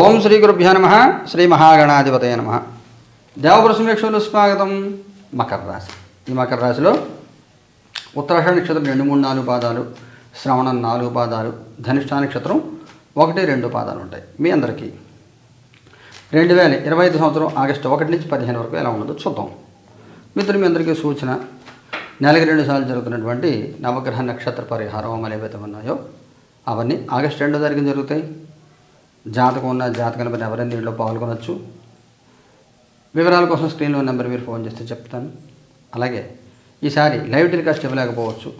ఓం శ్రీ గురుభ్యో నమ శ్రీ మహాగణాధిపతయ నమ. దేవపుర స్వాగతం మకర రాశి. ఈ మకర రాశిలో ఉత్తరాషాఢ నక్షత్రం రెండు మూడు నాలుగు పాదాలు శ్రవణం నాలుగు పాదాలు ధనిష్ఠా నక్షత్రం ఒకటి రెండు పాదాలు ఉంటాయి. మీ అందరికీ రెండు వేల ఇరవై ఐదు సంవత్సరం ఆగస్టు ఒకటి నుంచి పదిహేను వరకు ఎలా ఉండదో చూద్దాం. మిత్రులు మీ అందరికీ సూచన. నెలకి రెండు సార్లు జరుగుతున్నటువంటి నవగ్రహ నక్షత్ర పరిహారం ఏవైతే ఉన్నాయో అవన్నీ ఆగస్టు రెండో తారీఖున జరుగుతాయి. జాతకం ఉన్న జాతకాన్ని బట్టి ఎవరైనా దీంట్లో పాల్గొనవచ్చు వివరాల కోసం స్క్రీన్లో నెంబర్ మీరు ఫోన్ చేస్తే చెప్తాను. అలాగే ఈసారి లైవ్ టెలికాస్ట్ ఇవ్వలేకపోవచ్చు.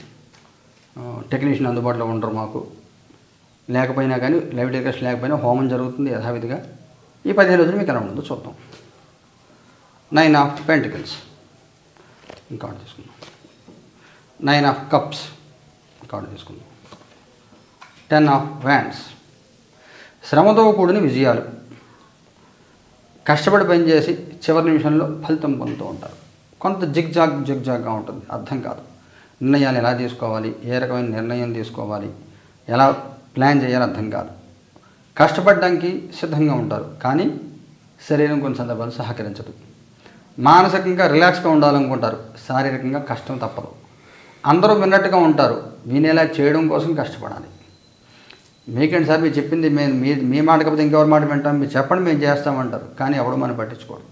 టెక్నీషియన్ అందుబాటులో ఉండరు మాకు. లేకపోయినా కానీ లైవ్ టెలికాస్ట్ లేకపోయినా హోమం జరుగుతుంది యథావిధిగా. ఈ పదిహేను రోజులు మీకు ఎలా ఉండదో చూద్దాం. నైన్ ఆఫ్ పెంటికల్స్ ఇంకౌంట్ తీసుకుందాం. నైన్ ఆఫ్ కప్స్ ఇంకౌంట్ తీసుకుందాం. టెన్ ఆఫ్ వ్యాండ్స్ శ్రమతో కూడిన విజయాలు. కష్టపడి పనిచేసి చివరి నిమిషంలో ఫలితం పొందుతూ ఉంటారు. కొంత జిగ్జాగ్ జిగ్జాగ్గా ఉంటుంది. అర్థం కాదు. నిర్ణయాలు ఎలా తీసుకోవాలి? ఏ రకమైన నిర్ణయం తీసుకోవాలి? ఎలా ప్లాన్ చేయాలి అర్థం కాదు. కష్టపడడానికి సిద్ధంగా ఉంటారు. కానీ శరీరం కొన్ని సందర్భాలు సహకరించదు. మానసికంగా రిలాక్స్గా ఉండాలనుకుంటారు. శారీరకంగా కష్టం తప్పదు. అందరూ విన్నట్టుగా ఉంటారు. వినేలా చేయడం కోసం కష్టపడాలి. మీకేంటి సార్ మీరు చెప్పింది మేము మీ మీ మాట కాకపోతే ఇంకెవరి మాట వింటాం? మీరు చెప్పండి మేము చేస్తామంటారు. కానీ ఎవడు మనం పట్టించుకోడు.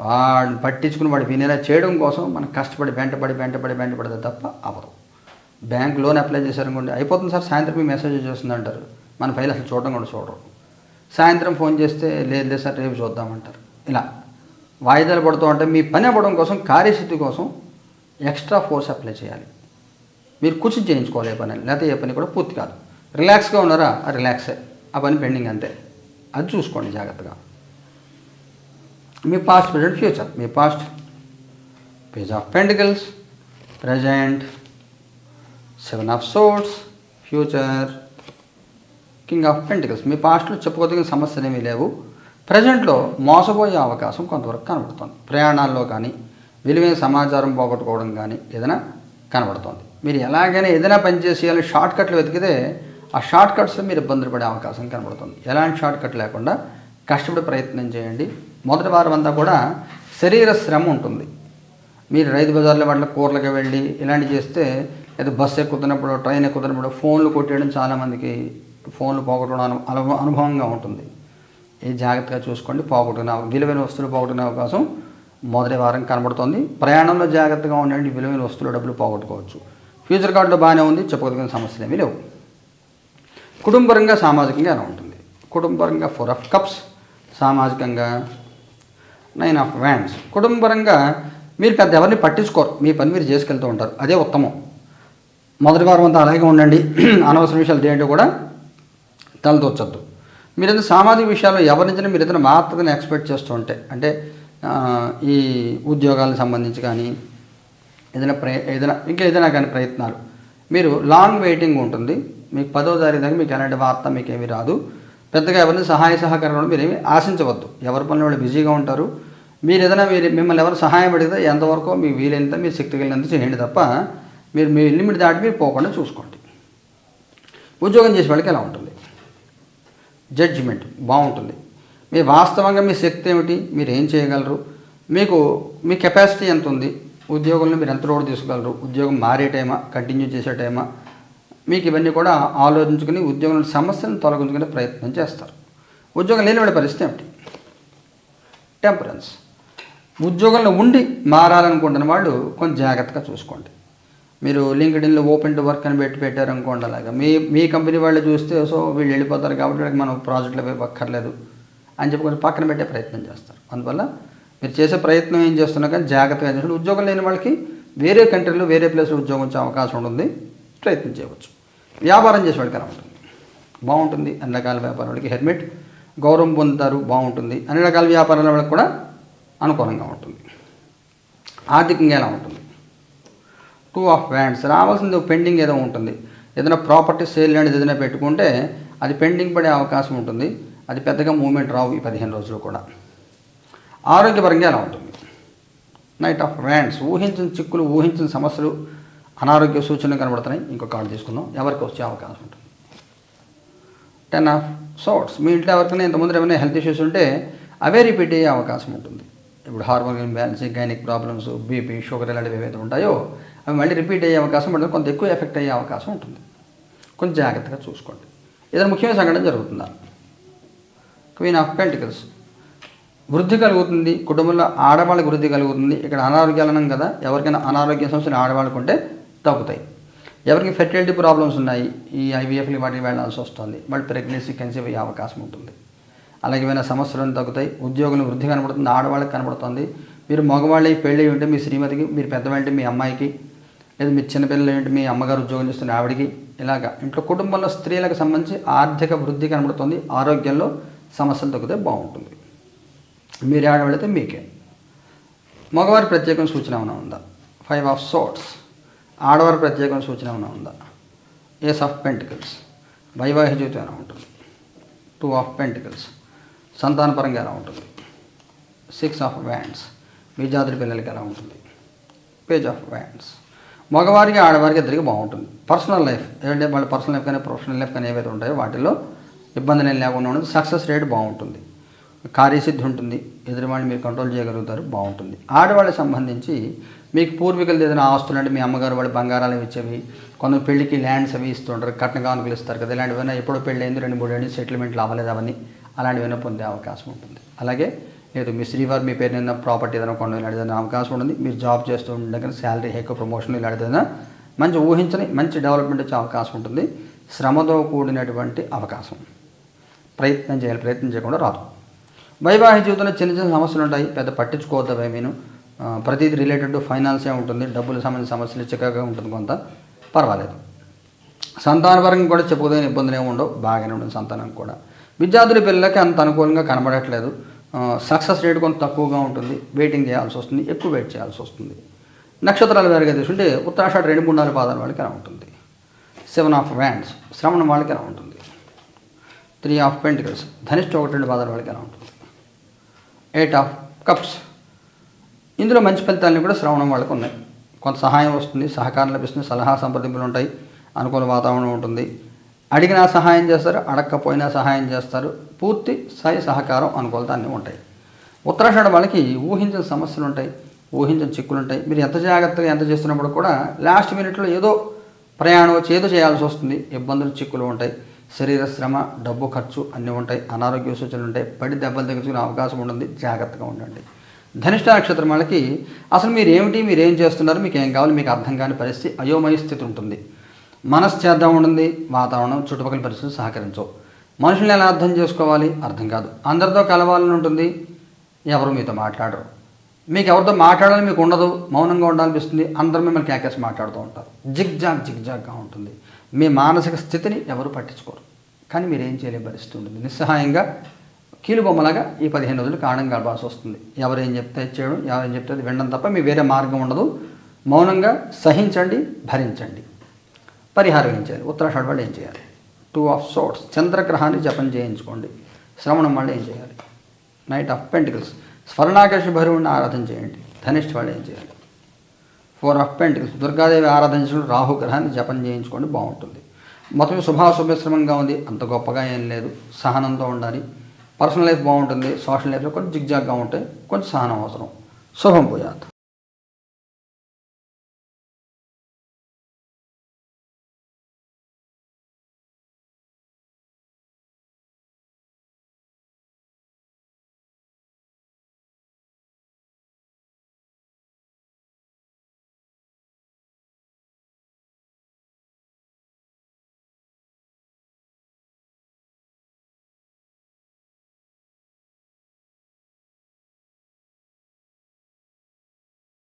వాడిని పట్టించుకుని వాడు వినేలా చేయడం కోసం మనం కష్టపడి వెంటపడి వెంటపడి వెంటపడితే తప్ప అవ్వదు. బ్యాంక్ లోన్ అప్లై చేశారనుకోండి అయిపోతుంది సార్ సాయంత్రం మీ మెసేజ్ చేస్తుంది అంటారు మన ఫైల్ అసలు చూడడం కూడా చూడరు. సాయంత్రం ఫోన్ చేస్తే లేదు లేదు సార్ రేపు చూద్దామంటారు. ఇలా వాయిదాలు పడుతూ ఉంటే మీ పని అవ్వడం కోసం కార్యసిద్ధి కోసం ఎక్స్ట్రా ఫోర్స్ అప్లై చేయాలి. మీరు కూర్చొని చేయించుకోవాలి ఏ పని లేకపోతే ఏ పని కూడా పూర్తి కాదు. రిలాక్స్గా ఉన్నారా? రిలాక్సే. ఆ పని పెండింగ్ అంతే. అది చూసుకోండి జాగ్రత్తగా. మీ past present future. Me past. Page of pentacles. Present. Seven of swords. Future. King of pentacles. మీ పాస్ట్లో చెప్పుకోదగిన సమస్యలు ఏమీ లేవు. ప్రజెంట్లో మోసపోయే అవకాశం కొంతవరకు కనబడుతుంది. ప్రయాణాల్లో కానీ విలువైన సమాచారం పోగొట్టుకోవడం కానీ ఏదైనా కనబడుతుంది. మీరు ఎలాగైనా ఏదైనా పని చేసేయాలి షార్ట్ కట్లు వెతికితే ఆ షార్ట్ కట్స్ మీరు ఇబ్బందులు పడే అవకాశం కనబడుతుంది. ఎలాంటి షార్ట్ కట్ లేకుండా కష్టపడి ప్రయత్నం చేయండి. మొదటి వారం అంతా కూడా శరీర శ్రమ ఉంటుంది. మీరు రైతు బజార్ల వాళ్ళ కూరలకి వెళ్ళి ఇలాంటివి చేస్తే లేదా బస్సు ఎక్కుతున్నప్పుడు ట్రైన్ ఎక్కుతున్నప్పుడు ఫోన్లు కొట్టేయడం చాలామందికి ఫోన్లు పోగొట్టడం అను అనుభవంగా ఉంటుంది. ఏ జాగ్రత్తగా చూసుకోండి పోగొట్టుకునే విలువైన వస్తువులు పోగొట్టుకునే అవకాశం మొదటి వారం కనబడుతుంది. ప్రయాణంలో జాగ్రత్తగా ఉండండి విలువైన వస్తువులు డబ్బులు పోగొట్టుకోవచ్చు. ఫ్యూచర్ కార్డులో బాగానే ఉంది చెప్పుకోదగిన సమస్యలు ఏమీ లేవు. కుటుంబరంగా సామాజికంగా ఎలా ఉంటుంది? కుటుంబరంగా ఫోర్ ఆఫ్ కప్స్ సామాజికంగా నైన్ ఆఫ్ వ్యాండ్స్ కుటుంబరంగా మీరు పెద్ద ఎవరిని పట్టించుకోరు. మీ పని మీరు చేసుకెళ్తూ ఉంటారు. అదే ఉత్తమం. మొదటి వారం అంతా అలాగే ఉండండి. అనవసర విషయాలు దేంటో కూడా తలదూర్చొద్దు మీరు ఏదైనా సామాజిక విషయాల్లో ఎవరి నుంచి మీరు ఏదైనా మాత్రమే ఎక్స్పెక్ట్ చేస్తూ ఉంటే అంటే ఈ ఉద్యోగాలకు సంబంధించి కానీ ఏదైనా ప్రయ ఏదైనా ఇంకా ఏదైనా కానీ ప్రయత్నాలు. మీరు లాంగ్ వెయిటింగ్ ఉంటుంది. మీకు పదో తారీఖు దాకా మీకు ఎలాంటి వార్త మీకేమీ రాదు. పెద్దగా ఎవరిని సహాయ సహకారం మీరు ఏమి ఆశించవద్దు. ఎవరి పనులు వాళ్ళు బిజీగా ఉంటారు. మీరు ఏదైనా మీరు మిమ్మల్ని ఎవరు సహాయం అడిగితే ఎంతవరకు మీ వీలైనంత మీ శక్తి కలిగినంత చేయండి తప్ప మీరు మీ లిమిట్ దాటి మీరు పోకుండా చూసుకోండి. ఉద్యోగం చేసే వాళ్ళకి ఎలా ఉంటుంది? జడ్జిమెంట్ బాగుంటుంది. మీ వాస్తవంగా మీ శక్తి ఏమిటి? మీరు ఏం చేయగలరు? మీకు మీ కెపాసిటీ ఎంత ఉంది? ఉద్యోగంలో మీరు ఎంత రోడ్డు తీసుకోగలరు? ఉద్యోగం మారే టైమా? కంటిన్యూ చేసే టైమా? మీకు ఇవన్నీ కూడా ఆలోచించుకుని ఉద్యోగం సమస్యను తొలగించుకునే ప్రయత్నం చేస్తారు. ఉద్యోగం లేని వాళ్ళ పరిస్థితి ఏమిటి? టెంపరెన్స్ ఉద్యోగంలో ఉండి మారాలనుకుంటున్న వాళ్ళు కొంచెం జాగ్రత్తగా చూసుకోండి. మీరు లింక్డ్ఇన్లో ఓపెన్ టు వర్క్ అని పెట్టి పెట్టారనుకోండి అలాగా. మీ మీ కంపెనీ వాళ్ళు చూస్తే సో వీళ్ళు వెళ్ళిపోతారు కాబట్టి వీళ్ళకి మనం ప్రాజెక్టులు పక్కర్లేదు అని చెప్పి కొంచెం పక్కన పెట్టే ప్రయత్నం చేస్తారు. అందువల్ల మీరు చేసే ప్రయత్నం ఏం చేస్తున్నా కానీ జాగ్రత్తగా చేయండి. ఉద్యోగం లేని వాళ్ళకి వేరే కంట్రీలో వేరే ప్లేస్లో ఉద్యోగం వచ్చే అవకాశం ఉంటుంది. ప్రయత్నం చేయవచ్చు. వ్యాపారం చేసేవాడికి అలా ఉంటుంది బాగుంటుంది అన్ని రకాల వ్యాపారాలకి హెల్మెట్ గౌరవం పొందుతారు బాగుంటుంది. అన్ని రకాల వ్యాపారాల వాళ్ళకి కూడా అనుకూలంగా ఉంటుంది. ఆర్థికంగా ఎలా ఉంటుంది? టూ ఆఫ్ వ్యాండ్స్ రావాల్సింది పెండింగ్ ఏదో ఉంటుంది. ఏదైనా ప్రాపర్టీ సేల్ లాంటిది ఏదైనా పెట్టుకుంటే అది పెండింగ్ పడే అవకాశం ఉంటుంది. అది పెద్దగా మూమెంట్ రావు ఈ పదిహేను రోజులు కూడా. ఆరోగ్యపరంగా ఎలా ఉంటుంది? నైట్ ఆఫ్ వ్యాండ్స్ ఊహించిన చిక్కులు ఊహించిన సమస్యలు అనారోగ్య సూచనలు కనబడుతున్నాయి. ఇంకో కార్డు తీసుకుందాం. ఎవరికి వచ్చే అవకాశం ఉంటుంది? టెన్ ఆఫ్ సోట్స్ మీ ఇంట్లో ఎవరికైనా ఇంతకుముందు ఏమైనా హెల్త్ ఇష్యూస్ ఉంటే అవే రిపీట్ అయ్యే అవకాశం ఉంటుంది. ఇప్పుడు hormone imbalance gynaec problems BP sugar ఇలాంటివి ఏవైతే ఉంటాయో అవి మళ్ళీ రిపీట్ అయ్యే అవకాశం ఉంటుంది. కొంత ఎక్కువ ఎఫెక్ట్ అయ్యే అవకాశం ఉంటుంది. కొంచెం జాగ్రత్తగా చూసుకోండి. ఏదైనా ముఖ్యమైన సంఘటన జరుగుతుందా? క్వీన్ ఆఫ్ పెంటికల్స్ వృద్ధి కలుగుతుంది. కుటుంబంలో ఆడవాళ్ళకి వృద్ధి కలుగుతుంది. ఇక్కడ అనారోగ్యాలు అన్నాం కదా. ఎవరికైనా అనారోగ్య సమస్యలు ఆడవాళ్ళకు ఉంటే తగ్గుతాయి. ఎవరికి ఫెర్టిలిటీ ప్రాబ్లమ్స్ ఉన్నాయి ఈ ఐవీఎఫ్లు వాటికి వెళ్ళాల్సి వస్తుంది. వాళ్ళు ప్రెగ్నెన్సీ కన్సీవ్ అయ్యే అవకాశం ఉంటుంది. అలాగే ఏమైనా సమస్యలను తగ్గుతాయి ఉద్యోగులు వృద్ధి కనబడుతుంది ఆడవాళ్ళకి కనబడుతుంది. మీరు మగవాళ్ళకి పెళ్ళి ఉంటే మీ శ్రీమతికి మీరు పెద్దవాళ్ళంటే మీ అమ్మాయికి లేదా మీ చిన్నపిల్లలు ఏంటి మీ అమ్మగారు ఉద్యోగం చేస్తున్న ఆవిడికి ఇలాగా ఇంట్లో కుటుంబంలో స్త్రీలకు సంబంధించి ఆర్థిక వృద్ధి కనబడుతుంది ఆరోగ్యంలో సమస్యలు తగ్గితే బాగుంటుంది. మీరు ఆడవాళ్ళైతే మీకే. మగవారి ప్రత్యేకం సూచన ఏమైనా ఉందా? ఫైవ్ ఆఫ్ సోట్స్ ఆడవారి ప్రత్యేకమైన సూచన ఏమైనా ఉందా? ఏస్ ఆఫ్ పెంటికల్స్ వైవాహిక జీవితం ఎలా ఉంటుంది? టూ ఆఫ్ పెంటికల్స్ సంతానపరంగా ఎలా ఉంటుంది? సిక్స్ ఆఫ్ వ్యాండ్స్ విద్యార్థుల పిల్లలకి ఎలా ఉంటుంది? పేజ్ ఆఫ్ వ్యాండ్స్ మగవారికి ఆడవారికి ఇద్దరికి బాగుంటుంది. పర్సనల్ లైఫ్ ఏంటంటే వాళ్ళ పర్సనల్ లైఫ్ కానీ ప్రొఫెషనల్ లైఫ్ కానీ ఏవైతే ఉంటాయో వాటిలో ఇబ్బంది ఏం లేకుండా ఉంటుంది సక్సెస్ రేట్ బాగుంటుంది. కార్యసిద్ధి ఉంటుంది. ఎదురువాడిని మీరు కంట్రోల్ చేయగలుగుతారు. బాగుంటుంది. ఆడవాళ్ళకి సంబంధించి మీకు పూర్వీకులు ఏదైనా ఆస్తులు అంటే మీ అమ్మగారు వాళ్ళు బంగారాలు ఇచ్చేవి కొందరు పెళ్ళికి ల్యాండ్స్ అవి ఇస్తుంటారు కట్న కానుకలు ఇస్తారు కదా ఇలాంటివైనా ఎప్పుడో పెళ్ళి అయింది రెండు మూడు ఏళ్ళు సెటిల్మెంట్లు అవ్వలేదు అవన్నీ? అలాంటివైనా పొందే అవకాశం ఉంటుంది. అలాగే లేదు మీ శ్రీవారు మీ పేరు ఏదైనా ప్రాపర్టీ ఏదైనా కొనడం ఇలాంటి ఏదైనా అవకాశం ఉంటుంది. మీరు జాబ్ చేస్తూ ఉండగా శాలరీ ఎక్కువ ప్రమోషన్ ఇలాంటిదైనా మంచి ఊహించని మంచి డెవలప్మెంట్ వచ్చే అవకాశం ఉంటుంది. శ్రమతో కూడినటువంటి అవకాశం. ప్రయత్నం చేయాలి ప్రయత్నం చేయకుండా రాదు. వైవాహిక జీవితంలో చిన్న చిన్న సమస్యలు ఉంటాయి పెద్ద పట్టించుకోవద్దు అవి నేను ప్రతిదీ రిలేటెడ్ టు ఫైనాన్సే ఉంటుంది. డబ్బులు సంబంధించిన సమస్యలు చిక్కగా ఉంటుంది కొంత. పర్వాలేదు. సంతానపరంగా కూడా చెప్పుకోదగిన ఇబ్బందులు ఏమి ఉండవు. బాగానే ఉంటుంది సంతానం కూడా. విద్యార్థుల పిల్లలకి అంత అనుకూలంగా కనబడట్లేదు. సక్సెస్ రేట్ కొంత తక్కువగా ఉంటుంది. వెయిటింగ్ చేయాల్సి వస్తుంది. ఎక్కువ వెయిట్ చేయాల్సి వస్తుంది. నక్షత్రాలు వేరుగా తీసుకుంటే ఉత్తరాషాఢ రెండు మూడు నాలుగు పాదాల వాళ్ళకి ఎలా ఉంటుంది? సెవెన్ ఆఫ్ వ్యాండ్స్ శ్రవణం వాళ్ళకి ఎలా ఉంటుంది? త్రీ ఆఫ్ పెంటికల్స్ ధనిష్ట ఒకటి రెండు పాదాల వాళ్ళకి ఎలా ఉంటుంది? ఎయిట్ ఆఫ్ కప్స్ ఇందులో మంచి ఫలితాలని కూడా శ్రవణం వాళ్ళకు ఉన్నాయి. కొంత సహాయం వస్తుంది సహకారం లభిస్తుంది సలహా సంప్రదింపులు ఉంటాయి అనుకూల వాతావరణం ఉంటుంది. అడిగినా సహాయం చేస్తారు అడగకపోయినా సహాయం చేస్తారు. పూర్తి స్థాయి సహకారం అనుకూలత అన్నీ ఉంటాయి. ఉత్తరాషాఢ వాళ్ళకి ఊహించిన సమస్యలు ఉంటాయి ఊహించిన చిక్కులు ఉంటాయి. మీరు ఎంత జాగ్రత్తగా ఎంత చేస్తున్నప్పుడు కూడా లాస్ట్ మినిట్లో ఏదో ప్రయాణం వచ్చి ఏదో చేయాల్సి వస్తుంది. ఇబ్బందులు చిక్కులు ఉంటాయి. శరీర శ్రమ డబ్బు ఖర్చు అన్నీ ఉంటాయి. అనారోగ్య సూచనలు ఉంటాయి. పడి దెబ్బలు తగ్గించుకునే అవకాశం ఉంటుంది. జాగ్రత్తగా ఉండండి. ధనిష్ట నక్షత్రం వాళ్ళకి అసలు మీరు ఏమిటి మీరు ఏం చేస్తున్నారు? మీకు ఏం కావాలి? మీకు అర్థం కాని పరిస్థితి అయోమయ స్థితి ఉంటుంది. మనసు చేద్దాం ఉంటుంది. వాతావరణం చుట్టుపక్కల పరిస్థితులు సహకరించవు. మనుషుల్ని ఎలా అర్థం చేసుకోవాలి? అర్థం కాదు. అందరితో కలవాలని ఉంటుంది. ఎవరు మీతో మాట్లాడరు. మీకు ఎవరితో మాట్లాడాలి మీకు ఉండదు మౌనంగా ఉండాలనిపిస్తుంది అందరూ మిమ్మల్ని కేకేసి మాట్లాడుతూ ఉంటారు. జిగ్ జాగ్ జిగ్ జాగ్గా ఉంటుంది. మీ మానసిక స్థితిని ఎవరు పట్టించుకోరు. కానీ మీరు ఏం చేయలే పరిస్థితి ఉంటుంది. నిస్సహాయంగా కీలుబొమ్మలాగా ఈ పదిహేను రోజులు కారణం గడపాల్సి వస్తుంది. ఎవరు ఏం చెప్తే చేయడం ఎవరేం చెప్తే వినడం తప్ప మీ వేరే మార్గం ఉండదు. మౌనంగా సహించండి భరించండి. పరిహారం ఏం చేయాలి? ఉత్తరాషాఢ వాళ్ళు ఏం చేయాలి? టూ ఆఫ్ సోర్ట్స్ చంద్రగ్రహాన్ని జపం చేయించుకోండి. శ్రవణం వాళ్ళు ఏం చేయాలి? నైట్ ఆఫ్ పెంటికల్స్ స్వర్ణాకర్షి భరువుని ఆరాధన చేయండి. ధనిష్ఠ వాళ్ళు ఏం చేయాలి? Four of pentacles. దుర్గాదేవి ఆరాధించడం రాహుగ్రహాన్ని జపం చేయించుకోండి బాగుంటుంది. మొత్తం శుభాశుభశ్రమంగా ఉంది అంత గొప్పగా ఏం లేదు. సహనంతో ఉండాలి. పర్సనల్ లైఫ్ బాగుంటుంది సోషల్ లైఫ్లో కొంచెం జిగ్జాగ్గా ఉంటాయి కొంచెం సహనం అవసరం. శుభం పూజాత్